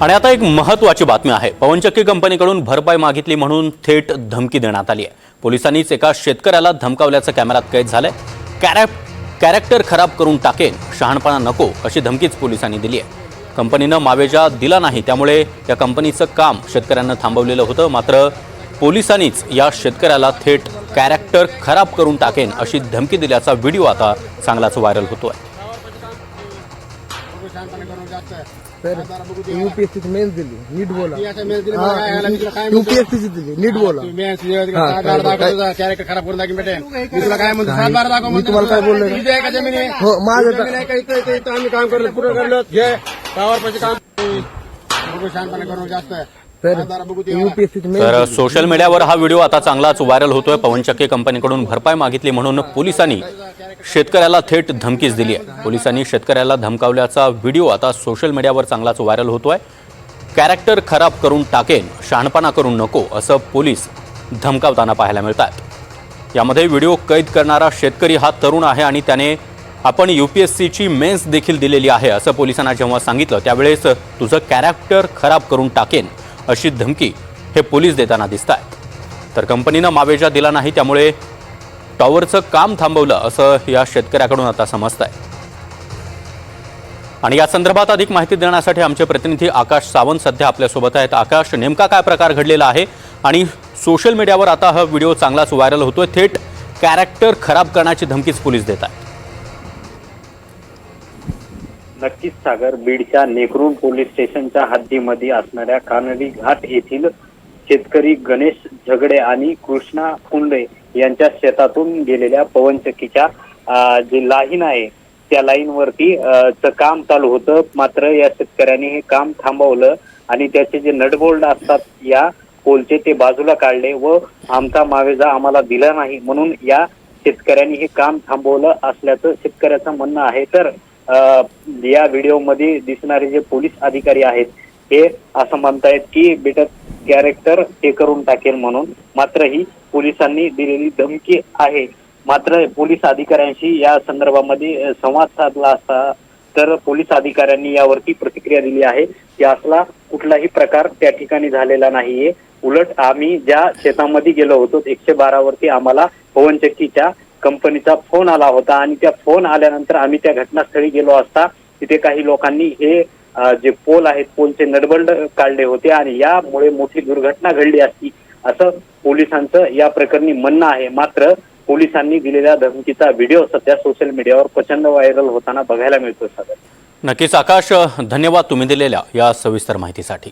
आणि आता एक महत्वाची बातमी आहे. पवनचक्की कंपनीकडून भरपाई मागितली म्हणून थेट धमकी देण्यात आली आहे. पोलिसांनीच एका शेतकऱ्याला धमकावल्याचं कॅमेऱ्यात कैद झालंय. कॅरॅ कॅरेक्टर खराब करून टाकेन शहाणपणा नको अशी धमकीच पोलिसांनी दिली आहे. कंपनीनं मावेजा दिला नाही त्यामुळे या कंपनीचं काम शेतकऱ्यांना थांबवलेलं होतं. मात्र पोलिसांनीच या शेतकऱ्याला थेट कॅरेक्टर खराब करून टाकेन अशी धमकी दिल्याचा व्हिडिओ आता चांगलाच व्हायरल होतोय. आहे यूपीएससी ची मेन्स दिली. नीट बोला. दिली. नीट बोला. खराब करून दाखवून भेटेल मी तुला काय म्हणतो? सात बारा दाखव मी तुम्हाला काय बोललोय ना? इथे आहे का जमीन आहे? हो माझं आम्ही काम करलो पुढे करलो. घे. पावर पैसे काम बघू शांतपणे जास्त. तर सोशल मीडियावर हा व्हिडिओ आता चांगलाच व्हायरल होतोय. पवनचक्की कंपनीकडून भरपाई मागितली म्हणून पोलिसांनी शेतकऱ्याला थेट धमकीच दिली आहे. पोलिसांनी शेतकऱ्याला धमकावल्याचा व्हिडिओ आता सोशल मीडियावर चांगलाच व्हायरल होतो आहे कॅरेक्टर खराब करून टाकेन शहाणपणा करू नको असं पोलीस धमकावताना पाहायला मिळतात. यामध्ये व्हिडिओ कैद करणारा शेतकरी हा तरुण आहे आणि त्याने आपण यू पी एस सीची मेन्स देखील दिलेली आहे असं पोलिसांना जेव्हा सांगितलं त्यावेळेस तुझं कॅरेक्टर खराब करून टाकेन अशी धमकी हे पोलीस देताना दिसत आहेत तर कंपनीनं मावेजा दिला नाही त्यामुळे टॉवरचं काम थांबवलं असं या शेतकऱ्याकडून आता समजत आहे आणि या संदर्भात अधिक माहिती देण्यासाठी आमचे प्रतिनिधी आकाश सावंत सध्या आपल्यासोबत आहेत. आकाश नेमका काय प्रकार घडलेला आहे? आणि सोशल मीडियावर आता हा व्हिडिओ चांगलाच व्हायरल होतोय. थेट कॅरेक्टर खराब करण्याची धमकीच पोलीस देत आहेत. नक्कीच सागर. बीडच्या नेकरून पोलीस स्टेशनच्या हद्दीमध्ये असणाऱ्या कानडी घाट येथील शेतकरी गणेश झगडे आणि कृष्णा कुंडे यांच्या शेतातून गेलेल्या पवनचक्कीच्या जी लाईन आहे त्या लाईन वरती काम चालू होतं. मात्र या शेतकऱ्यांनी हे काम थांबवलं आणि त्याचे जे नटबोल्ड असतात या पोलचे ते बाजूला काढले व आमचा मावेजा आम्हाला दिला नाही. म्हणून या शेतकऱ्यांनी हे काम थांबवलं असल्याचं शेतकऱ्याचं म्हणणं आहे. तर या व्हिडिओमध्ये दिसणारे जे पोलीस अधिकारी आहेत हे असं म्हणतायत की बेटर कॅरेक्टर हे करून टाकेल म्हणून. मात्र ही पोलिसांनी दिलेली धमकी आहे. मात्र पोलीस अधिकाऱ्यांशी या संदर्भामध्ये संवाद साधला असता तर पोलीस अधिकाऱ्यांनी यावरती प्रतिक्रिया दिली आहे की असला कुठलाही प्रकार त्या ठिकाणी झालेला नाहीये. उलट आम्ही ज्या शेतामध्ये गेलो होतो एकशे बारा वरती आम्हाला पवनचक्कीच्या कंपनीचा फोन आला होता आणि त्या फोन आल्यानंतर आम्ही त्या घटनास्थळी गेलो असता तिथे काही लोकांनी हे जे पोल आहेत पोलचे नडबंड काढले होते आणि यामुळे मोठी दुर्घटना घडली असती असं पोलिसांचं या प्रकरणी म्हणणं आहे. मात्र पोलिसांनी दिलेल्या धमकीचा व्हिडिओ सध्या सोशल मीडियावर प्रचंड व्हायरल होताना बघायला मिळतो सगळं नक्कीच आकाश धन्यवाद तुम्ही दिलेल्या या सविस्तर माहितीसाठी.